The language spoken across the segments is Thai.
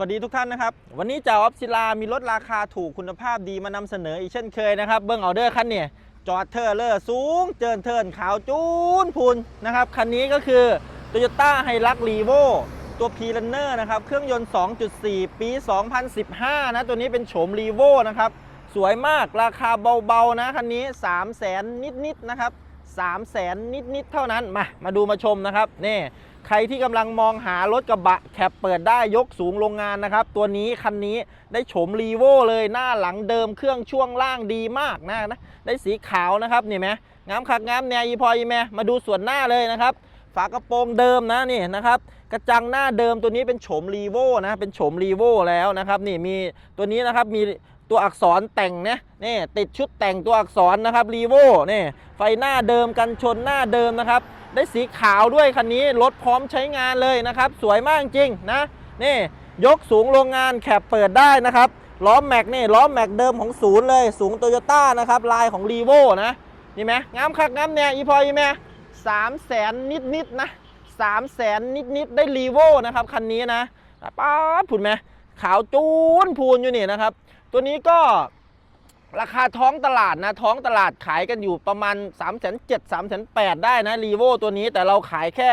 วัสดีทุกท่านนะครับ วันนี้จ่าออฟศิลามีรถราคาถูกคุณภาพดีมานำเสนออีกเช่นเคยนะครับ เบิ้องเอเดอร์คันเนี่ยจอดเทอร์เลอร์สูง เจินเทินขาวจูนพูนนะครับ คันนี้ก็คือ Toyota h i l u x r e v o ตัว p r u n n e r นะครับ เครื่องยนต์ 2.4 ปี 2015 นะ ตัวนี้เป็นโฉม r e v o นะครับ สวยมากราคาเบาๆนะ คันนี้ 3 0 0แสนนิดๆนะครับ 3 0 0แสนนิดๆเท่านั้น มา มาดูมาชมนะครับ นี่ใครที่กำลังมองหารถกระบะแคปเปิดได้ยกสูงโรงงานนะครับ ตัวนี้คันนี้ได้โฉมรีโวเลยหน้าหลังเดิมเครื่องช่วงล่างดีมากนะนะ ได้สีขาวนะครับนี่ไหมงามคักงามแนวอีพออีแมมาดูส่วนหน้าเลยนะครับ ฝากระโปรงเดิมนะนี่นะครับกระจังหน้าเดิมตัวนี้เป็นโฉมรีโวนะเป็นโฉมรีโวแล้วนะครับนี่มีตัวนี้นะครับมี ตัวอักษรแต่งนะนี่ติดชุดแต่งตัวอักษรนะครับรีโวนี่ไฟหน้าเดิมกันชนหน้าเดิมนะครับ ได้สีขาวด้วยคันนี้รถพร้อมใช้งานเลยนะครับ สวยมากจริงนะนี่ยกสูงโรงงานแคปเปิดได้นะครับล้อแม็กนี่ล้อแม็กเดิมของศูนย์เลย สูงโตโยต้านะครับลายของรีโวนะนี่ไหมงามคักงามเนี่ยอีพออีแม่สามแสนนิดนิดๆนะสามแสนนิดนิดๆได้รีโวนะครับคันนี้นะป๊าดผุนไหมขาวจูนพูนอยู่นี่นะครับ ตัวนี้ก็ราคาท้องตลาดนะ ท้องตลาดขายกันอยู่ประมาณ 3 7 0 0 0 3 8 0 0ได้นะรีโวตัวนี้แต่เราขายแค่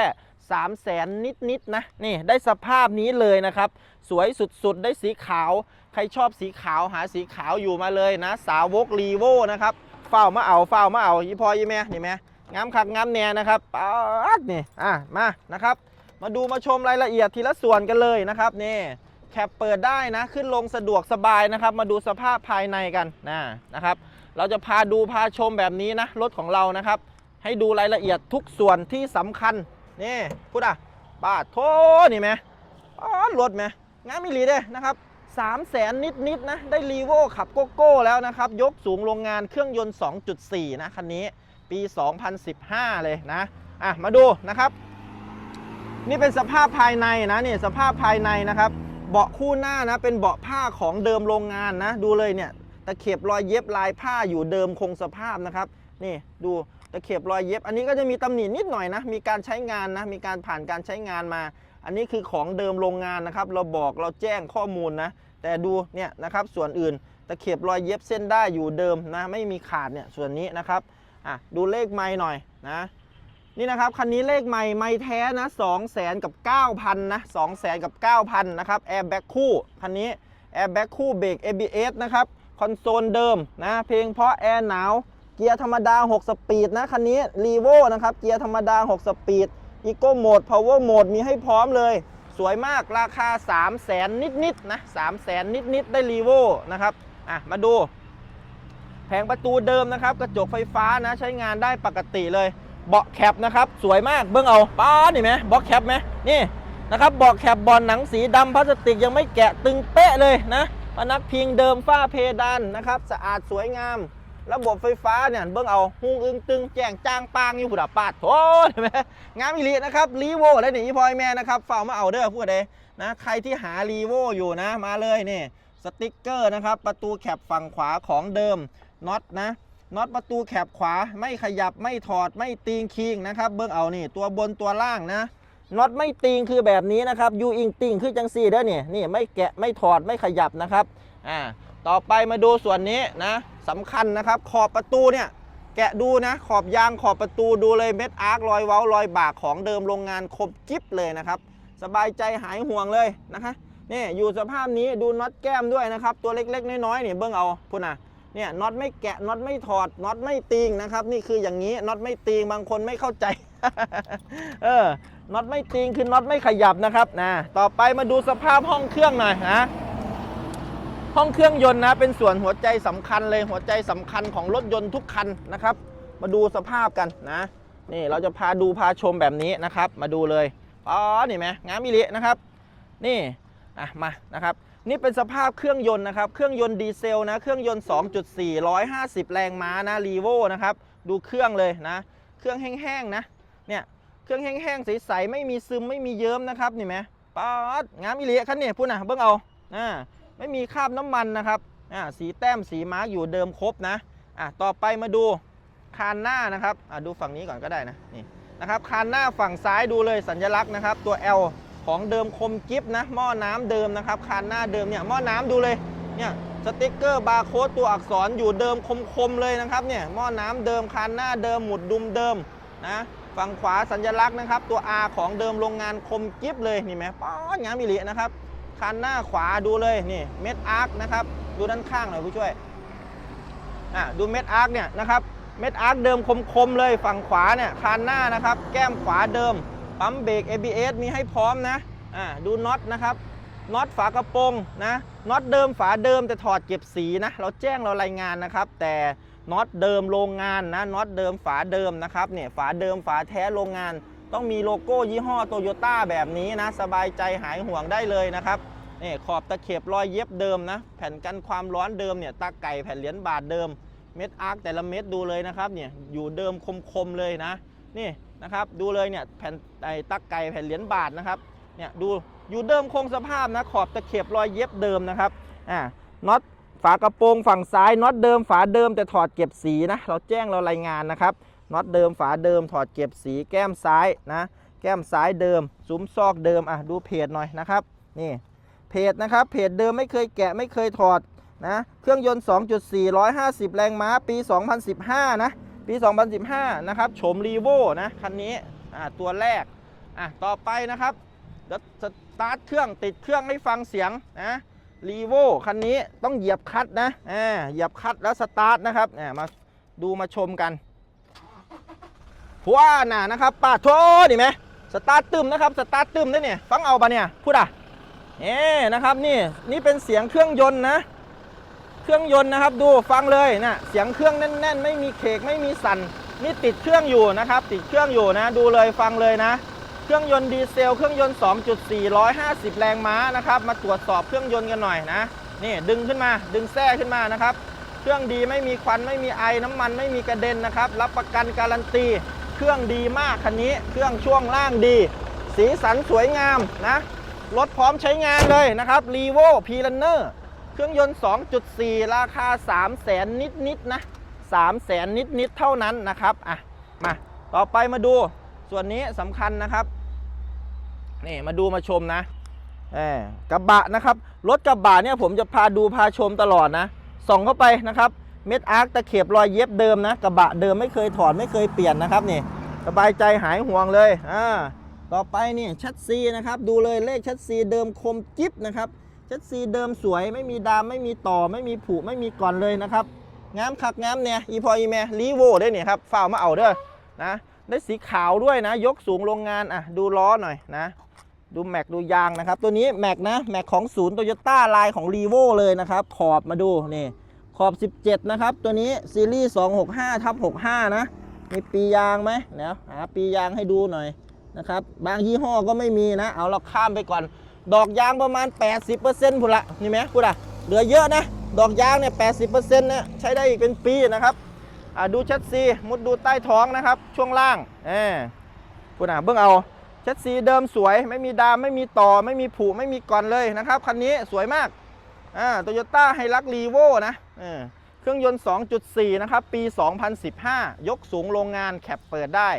3 0 0แสนนิดๆนะ นี่ได้สภาพนี้เลยนะครับ สวยสุดๆ ได้สีขาว ใครชอบสีขาวหาสีขาวอยู่มาเลยนะ สาวกรีโวนะครับเฝ้ามาเอาเฝ้ามาเอายี่พอยี่แม่นี่แม่งามคักงามแน่นะครับป๊าดนี่อะมานะครับ มาดูมาชมรายละเอียดทีละส่วนกันเลยนะครับนี่ แคปเปิดได้นะ ขึ้นลงสะดวกสบายนะครับ มาดูสภาพภายในกันนะนะครับ เราจะพาดูพาชมแบบนี้นะรถของเรานะครับ ให้ดูรายละเอียดทุกส่วนที่สำคัญนี่พูดอะปาดโทนี่ไหมป้าดรถไหมงามมิลีเด้นะครับสามแสนนิดๆนะได้รีโวขับโกโก้แล้วนะครับ ยกสูงโรงงานเครื่องยนต์ 2.4 นะคันนี้ปี 2015 เลยนะอะมาดูนะครับ นี่เป็นสภาพภายในนะนี่สภาพภายในนะครับ เบาะคู่หน้านะเป็นเบาะผ้าของเดิมโรงงานนะ ดูเลยเนี่ยตะเข็บรอยเย็บลายผ้าอยู่เดิมคงสภาพนะครับนี่ดูตะเข็บรอยเย็บ อันนี้ก็จะมีตำหนินิดหน่อยนะ มีการใช้งานนะ มีการผ่านการใช้งานมา อันนี้คือของเดิมโรงงานนะครับ เราบอกเราแจ้งข้อมูลนะ แต่ดูเนี่ยนะครับส่วนอื่นตะเข็บรอยเย็บเส้นได้อยู่เดิมนะ ไม่มีขาดเนี่ยส่วนนี้นะครับอะดูเลขไม้หน่อยนะ นี่นะครับคันนี้เลขใหม่ไม่แท้นะ2 0 0แสนกับ9,000นะ2 0 0แสนกับ9,000นะครับแอร์แบ็กคู่คันนี้แอร์แบ็กคู่เบรก ABS นะครับคอนโซลเดิมนะเพลงเพราะแอร์หนาวเกียร์ธรรมดา 6 สปีดนะคันนี้รีโวนะครับเกียร์ธรรมดา 6 สปีดอีโก้โหมด power mode มีให้พร้อมเลย สวยมากราคา 3 0 0แสนนิดๆนะ3 0 0แสนนิดๆได้รีโวนะครับอะมาดู แผงประตูเดิมนะครับ กระจกไฟฟ้านะใช้งานได้ปกติเลย เบาะแคปนะครับ สวยมากเบื้องเอาป้านี่ไหมเบาะแคปไหมนี่นะครับเบาะแคปบอลหนังสีดำพลาสติกยังไม่แกะตึงเป๊ะเลยนะพนักพิงเดิมฝ้าเพดานนะครับ สะอาดสวยงาม ระบบไฟฟ้าเนี่ยเบื้องเอาหุงอึงตึงแจ้งจ้างปางอยู่ผุดปาดโอ้ยเห็นไหมงามอีหลีนะครับรีโวและนี่อีพอยแม่นะครับฝ่ามาเอาเด้อพูดเลยนะใครที่หารีโวอยู่นะมาเลยนี่สติ๊กเกอร์นะครับ ประตูแคปฝั่งขวาของเดิมน็อตนะ น็อตประตูแคบขวาไม่ขยับไม่ถอดไม่ตีงคิงนะครับ เบิ้งเอานี่ ตัวบนตัวล่างนะน็อตไม่ตีงคือแบบนี้นะครับยูอิงติงคือจังซี่เด้อนี่นี่ไม่แกะไม่ถอดไม่ขยับนะครับอ่าต่อไปมาดูส่วนนี้นะสำคัญนะครับ ขอบประตูเนี่ย แกะดูนะ ขอบยางขอบประตูดูเลยเม็ดอาร์ครอยเว้ารอยบากของเดิมโรงงานครบกิ๊บเลยนะครับ สบายใจหายห่วงเลยนะคะนี่อยู่สภาพนี้ดูน็อตแก้มด้วยนะครับ ตัวเล็กๆ น้อยๆนี่เบิ้งเอาพุ่นนะ เนี่ยน็อตไม่แกะน็อตไม่ถอดน็อตไม่ตีงนะครับ นี่คืออย่างนี้น็อตไม่ตีงบางคนไม่เข้าใจ เออน็อตไม่ตีงคือน็อตไม่ขยับนะครับนะต่อไปมาดูสภาพห้องเครื่องหน่อยนะห้องเครื่องยนต์นะเป็นส่วนหัวใจสำคัญเลยหัวใจสำคัญของรถยนต์ทุกคันนะครับ มาดูสภาพกันนะ นี่เราจะพาดูพาชมแบบนี้นะครับ มาดูเลยอ๋อนี่ไหมงามมิลินะครับ นี่อะมานะครับ นี่เป็นสภาพเครื่องยนต์นะครับ เครื่องยนต์ดีเซลนะ เครื่องยนต์ 2.4 150 แรงม้านะรีโวนะครับ ดูเครื่องเลยนะ เครื่องแห้งๆนะ เนี่ย เครื่องแห้งๆใสๆไม่มีซึมไม่มีเยิ้มนะครับ นี่ไหมป๊าดงามอีเลียคันนี้พูดนะเบิ่งเอาอ่าไม่มีคราบน้ำมันนะครับอ่าสีแต้มสีมาร์กอยู่เดิมครบนะอะต่อไปมาดูคานหน้านะครับอะดูฝั่งนี้ก่อนก็ได้นะ นี่นะครับคานหน้าฝั่งซ้ายดูเลยสัญลักษณ์นะครับ ตัว L ของเดิมคมกิฟนะหม้อน้ำเดิมนะครับคานหน้าเดิมเนี่ยหม้อน้ำดูเลยเนี่ยสติกเกอร์บาร์โค้ดตัวอักษรอยู่เดิมคมๆเลยนะครับเนี่ยหม้อน้ำเดิมคานหน้าเดิมหมุดดุมเดิมนะฝั่งขวาสัญลักษณ์นะครับ ตัว R ของเดิมโรงงานคมกิฟเลยนี่ไหมป้อนงามมิลินะครับคานหน้าขวาดูเลยนี่เม็ดอาร์คนะครับดูด้านข้างหน่อยผู้ช่วยอะดูเม็ดอาร์คเนี่ยนะครับเม็ดอาร์คเดิมคมๆเลยฝั่งขวาเนี่ยคานหน้านะครับ แก้มขวาเดิม ปั๊มเบรก ABS มีให้พร้อมนะอ่าดูน็อตนะครับน็อตฝากระโปรงนะน็อตเดิมฝาเดิมแต่ถอดเก็บสีนะเราแจ้งเรารายงานนะครับ แต่น็อตเดิมโรงงานนะน็อตเดิมฝาเดิมนะครับเนี่ยฝาเดิมฝาแท้โรงงาน ต้องมีโลโก้ยี่ห้อโตโยต้าแบบนี้นะ สบายใจหายห่วงได้เลยนะครับนี่ขอบตะเข็บรอยเย็บเดิมนะ แผ่นกันความร้อนเดิมเนี่ยตาไก่แผ่นเหรียญบาทเดิมเม็ดอาร์คแต่ละเม็ดดูเลยนะครับเนี่ยอยู่เดิมคมๆเลยนะนี่ นะครับดูเลยเนี่ยแผ่นไอ้ตักไก่แผ่นเหรียญบาทนะครับเนี่ยดูอยู่เดิมคงสภาพนะขอบตะเข็บรอยเย็บเดิมนะครับอ่าน็อตฝากระโปรงฝั่งซ้ายน็อตเดิมฝาเดิมแต่ถอดเก็บสีนะเราแจ้งเรารายงานนะครับน็อตเดิมฝาเดิมถอดเก็บสีแก้มซ้ายนะแก้มซ้ายเดิมซุ้มซอกเดิมอะดูเพจหน่อยนะครับนี่เพจนะครับเพจเดิมไม่เคยแกะไม่เคยถอดนะเครื่องยนต์ 2.4 150 แรงม้าปี 2015 นะ ปี 2015 นะครับโฉมรีโวนะคันนี้ตัวแรกอะต่อไปนะครับเดี๋ยวสตาร์ทเครื่องติดเครื่องให้ฟังเสียงนะรีโวคันนี้ต้องเหยียบคัตนะอ่าเหยียบคัตแล้วสตาร์ทนะครับอ่ามาดูมาชมกันว้าน่ะนะครับป้าโทนี่ไหมสตาร์ทตึมนะครับสตาร์ทตึมได้เนี่ยฟังเอาปะเนี่ยพูดอะเอ๊นะครับนี่นี่เป็นเสียงเครื่องยนต์นะ เครื่องยนต์นะครับดูฟังเลยนะเสียงเครื่องแน่น ๆ ไม่มีเคกไม่มีสั่นนี่ติดเครื่องอยู่นะครับ ติดเครื่องอยู่นะ ดูเลยฟังเลยนะ เครื่องยนต์ดีเซล เครื่องยนต์ 2.4 150 แรงม้านะครับ มาตรวจสอบเครื่องยนต์กันหน่อยนะนี่ดึงขึ้นมา ดึงแส้ขึ้นมานะครับ เครื่องดีไม่มีควันไม่มีไอน้ำมันไม่มีกระเด็นนะครับ รับประกันการันตี เครื่องดีมากคันนี้ เครื่องช่วงล่างดี สีสันสวยงามนะรถพร้อมใช้งานเลยนะครับรีโวพีลันเนอร์ เครื่องยนต์ 2.4 ราคา 3 0 0แสนนิดๆนนะ3 0 0แสนนิดๆเท่านั้นนะครับอะมาต่อไปมาดูส่วนนี้สำคัญนะครับนี่มาดูมาชมนะเออกระบะนะครับรถกระบะเนี่ยผมจะพาดูพาชมตลอดนะส่องเข้าไปนะครับเม็ดอาร์คตะเข็บรอยเย็บเดิมนะกระบะเดิมไม่เคยถอดไม่เคยเปลี่ยนนะครับนี่สบายใจหายห่วงเลยอ่าต่อไปนี่ชัดซีนะครับดูเลยเลขชัดซีเดิมคมกิ๊บนะครับ ชัดซีเดิมสวยไม่มีดามไม่มีต่อไม่มีผุไม่มีก่อนเลยนะครับงามคักงามเนี่ยอีพออีแม่รีโวได้เนี่ยครับฝ้ามาเอาเด้อนะได้สีขาวด้วยนะ ยกสูงโรงงานอะดูล้อหน่อยนะ ดูแม็กดูยางนะครับ ตัวนี้แม็กนะแม็กของศูนย์โตโยต้าลายของรีโวเลยนะครับ ขอบมาดูนี่ขอบ 17 นะครับ ตัวนี้ซีรีส์265ทับ65 นะ มีปียางไหมเดี๋ยวหาปียางให้ดูหน่อยนะครับ บางยี่ห้อก็ไม่มีนะ เอาเราข้ามไปก่อน ดอกยางประมาณ 80%พุ่นละนี่ไหมพูดอะเหลือเยอะนะ ดอกยางเนี่ย80%เนี่ยใช้ได้อีกเป็นปีนะครับดูชัดซีมุดดูใต้ท้องนะครับ ช่วงล่างเออพูดอะเบิ่งเอาชัดซีเดิมสวย ไม่มีดามไม่มีต่อไม่มีผุไม่มีก่อนเลยนะครับคันนี้สวยมากอ่าโตโยต้าไฮรักรีโวนะเออเครื่องยนต์ 2.4 นะครับ ปี 2015 ยกสูงโรงงานแคปเปิดได้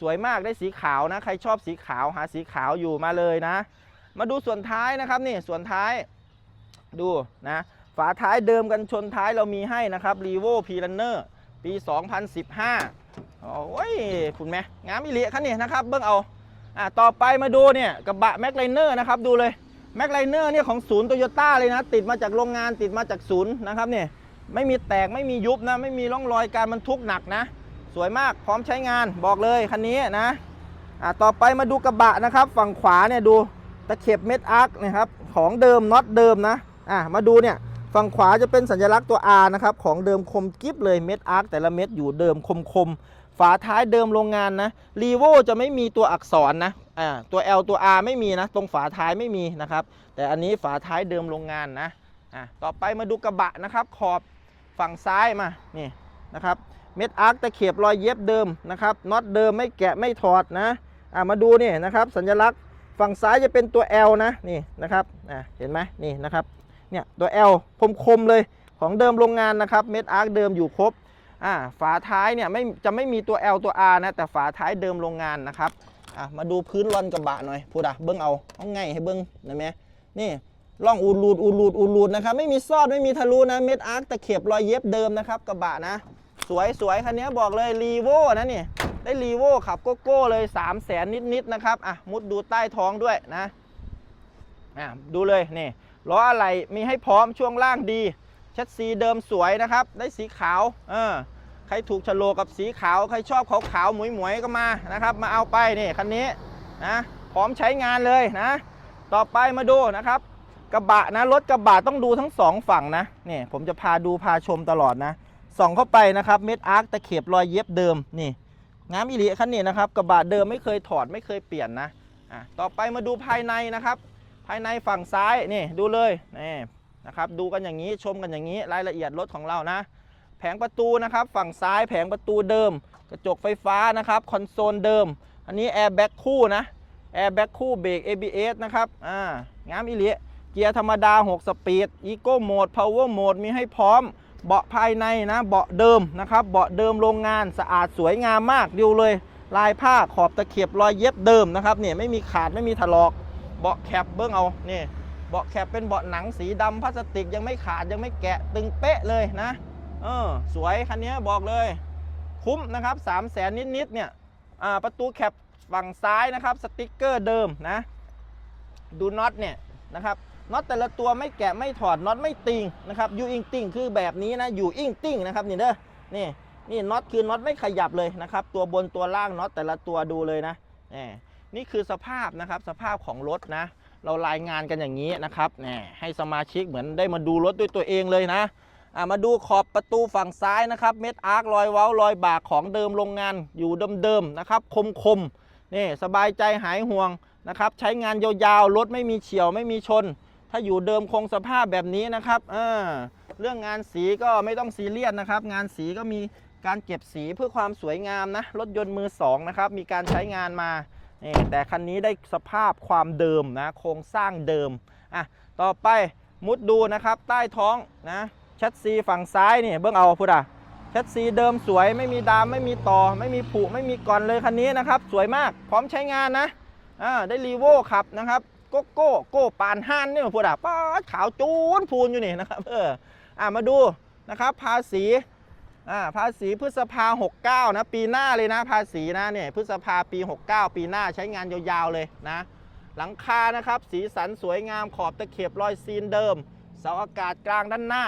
สวยมากได้สีขาวนะ ใครชอบสีขาวหาสีขาวอยู่มาเลยนะ มาดูส่วนท้ายนะครับนี่ส่วนท้ายดูนะฝาท้ายเดิมกันชนท้ายเรามีให้นะครับรีโวพีลันเนอร์ปี 2015 โอ้ยคุณแม่งามอิเลียคันนี้นะครับ เบิ้งเอาอะต่อไปมาดูเนี่ยกระบะแม็กไลเนอร์นะครับดูเลยแม็กไลเนอร์เนี่ยของศูนย์โตโยต้าเลยนะ ติดมาจากโรงงานติดมาจากศูนย์นะครับเนี่ยไม่มีแตกไม่มียุบนะ ไม่มีร่องรอยการบรรทุกหนักนะ สวยมากพร้อมใช้งานบอกเลยคันนี้นะอะต่อไปมาดูกระบะนะครับ ฝั่งขวาเนี่ยดู ตะเข็บเม็ดอาร์คนะครับของเดิมน็อตเดิมนะอะมาดูเนี่ยฝั่งขวาจะเป็นสัญลักษณ์ตัว R นะครับของเดิมคมกิฟเลยเม็ดอาร์คแต่ละเม็ดอยู่เดิมคมคมๆฝาท้ายเดิมโรงงานนะรีโวจะไม่มีตัวอักษรนะอ่าตัว L ตัว R ไม่มีนะตรงฝาท้ายไม่มีนะครับ แต่อันนี้ฝาท้ายเดิมโรงงานนะอะต่อไปมาดูกระบะนะครับขอบฝั่งซ้ายมานี่นะครับเม็ดอาร์คตะเข็บรอยเย็บเดิมนะครับน็อตเดิมไม่แกะไม่ถอดนะอะมาดูนี่นะครับสัญลักษณ์ ฝั่งซ้ายจะเป็นตัว L นะนี่นะครับอะเห็นไหมนี่นะครับเนี่ยตัว L คมๆเลยของเดิมโรงงานนะครับเม็ดอาร์คเดิมอยู่ครบอ่าฝาท้ายเนี่ยไม่จะไม่มีตัว L ตัว R นะแต่ฝาท้ายเดิมโรงงานนะครับอะมาดูพื้นรอนกระบะหน่อยพูดอะเบิ้งเอาเอาไงให้เบิ้งได้ไหมนี่ร่องอูรูดอูรูดอูรูดนะครับไม่มีซอดไม่มีทะลุนะเม็ดอาร์คตะเข็บรอยเย็บเดิมนะครับกระบะนะ สวยสวยคันนี้บอกเลยรีโวนะนี่ ได้รีโวขับโกโก้เลย3 0 0แสนนิดๆนะครับอะมุดดูใต้ท้องด้วยนะอะดูเลยนี่ล้ออะไรมีให้พร้อมช่วงล่างดีแชสซีเดิมสวยนะครับ ได้สีขาวเออใครถูกโฉลกกับสีขาว ใครชอบขาวขาวๆหมวยหมวยๆก็มานะครับ มาเอาไปนี่คันนี้นะพร้อมใช้งานเลยนะ ต่อไปมาดูนะครับ กระบะนะรถกระบะต้องดูทั้งสองฝั่งนะนี่ผมจะพาดูพาชมตลอดนะส่องเข้าไปนะครับเม็ดอาร์คตะเข็บรอยเย็บเดิมนี่ งามอิริคันนี้นะครับกระบะเดิมไม่เคยถอดไม่เคยเปลี่ยนนะอะต่อไปมาดูภายในนะครับ ภายในฝั่งซ้ายนี่ดูเลยนี่นะครับดูกันอย่างนี้ชมกันอย่างนี้รายละเอียดรถของเรานะ แผงประตูนะครับฝั่งซ้ายแผงประตูเดิม กระจกไฟฟ้านะครับคอนโซลเดิม อันนี้แอร์แบ็กคู่นะแอร์แบ็กคู่เบรก ABS นะครับอ่างามอิริเกียร์ธรรมดา 6 สปีดอีโก้โหมดพาวเวอร์โหมดมีให้พร้อม เบาะภายในนะเบาะเดิมนะครับเบาะเดิมโรงงานสะอาดสวยงามมากดูเลย ลายผ้าขอบตะเข็บรอยเย็บเดิมนะครับเนี่ยไม่มีขาดไม่มีถลอก เบาะแคปเบิ้งเอานี่เบาะแคปเป็นเบาะหนังสีดำพลาสติกยังไม่ขาดยังไม่แกะตึงเป๊ะเลยนะเออสวยคันนี้บอกเลย คุ้มนะครับ3 0 0แสนนิดๆเนี่ยอ่าประตูแคปฝั่งซ้ายนะครับสติกเกอร์เดิมนะดูน็อตเนี่ยนะครับ น็อตแต่ละตัวไม่แกะไม่ถอดน็อตไม่ติงนะครับยูอิงติงคือแบบนี้นะอยู่อิงติงนะครับนี่เด้อนี่นี่น็อตคือน็อตไม่ขยับเลยนะครับ ตัวบนตัวล่างน็อตแต่ละตัวดูเลยนะนี่นี่คือสภาพนะครับสภาพของรถนะ เรารายงานกันอย่างนี้นะครับนี่ให้สมาชิกเหมือนได้มาดูรถด้วยตัวเองเลยนะมาดูขอบประตูฝั่งซ้ายนะครับเม็ดอาร์ครอยเว้ารอยบากของเดิมโรงงานอยู่เดิมๆนะครับคมๆนี่สบายใจหายห่วงนะครับใช้งานยาวๆรถไม่มีเฉียวไม่มีชน ถ้าอยู่เดิมคงสภาพแบบนี้นะครับเออเรื่องงานสีก็ไม่ต้องซีเรียสนะครับ งานสีก็มีการเก็บสีเพื่อความสวยงามนะ รถยนต์มือสองนะครับ มีการใช้งานมานี่แต่คันนี้ได้สภาพความเดิมนะ โครงสร้างเดิม อะ ต่อไปมุดดูนะครับ ใต้ท้องนะชัดซีฝั่งซ้ายนี่เบื้องเอาพุทธอะแชสซีเดิมสวยไม่มีดามไม่มีต่อ ไม่มีผุไม่มีก่อนเลยคันนี้นะครับ สวยมากพร้อมใช้งานนะอ่าได้รีโวขับนะครับ โกโก้โก้ปานห้านเนี่ยพูดอะป้าขาวจูนพูนอยู่นี่นะครับเอออ่ามาดูนะครับภาษีอ่าภาษีพฤษภา 69 นะปีหน้าเลยนะภาษีนะเนี่ยพฤษภาปี 69 ปีหน้าใช้งานยาวๆเลยนะ หลังคานะครับสีสันสวยงามขอบตะเข็บรอยซีนเดิม เสาอากาศกลางด้านหน้า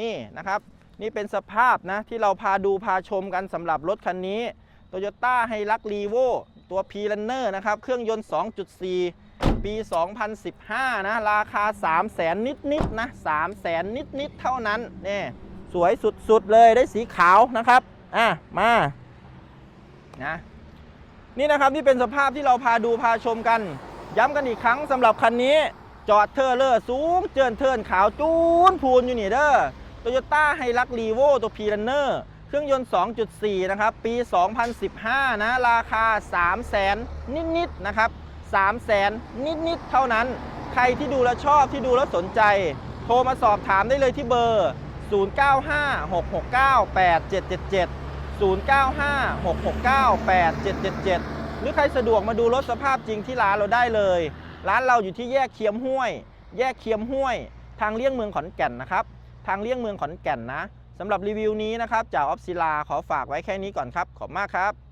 นี่นะครับนี่เป็นสภาพนะที่เราพาดูพาชมกันสำหรับรถคันนี้ Toyota h i l u x r e v o ตัว p r u n n e r นะครับ เครื่องยนต์ 2.4 ปี 2015 นะ ราคา 3 0 0แสนนิดๆนะ3 0 0แสนนิดๆ เท่านั้นนี่สวยสุดๆ เลยได้สีขาวนะครับ อะ มานะนี่นะครับนี่เป็นสภาพที่เราพาดูพาชมกัน ย้ำกันอีกครั้งสำหรับคันนี้ จอดเทอร์เลอร์สูง เจินเทินขาวจูนพูนอยู่นี่เด้อโตโยต้าไฮรักรีโวตัวพีรันเนอร์เครื่องยนต์ 2.4 นะครับ ปี 2015 นะ ราคา 3 0 0แสนนิด ๆ นะครับ 3 0 0แสนนิดๆเท่านั้น ใครที่ดูแล้วชอบที่ดูแล้วสนใจ โทรมาสอบถามได้เลยที่เบอร์ 0956698777 0956698777 หรือใครสะดวกมาดูรถสภาพจริงที่ร้านเราได้เลย ร้านเราอยู่ที่แยกเคียมห้วย แยกเคียมห้วย ทางเลี่ยงเมืองขอนแก่นนะครับ ทางเลี่ยงเมืองขอนแก่นนะสำหรับรีวิวนี้นะครับจากออฟซิลาขอฝากไว้แค่นี้ก่อนครับ ขอบคุณมากครับ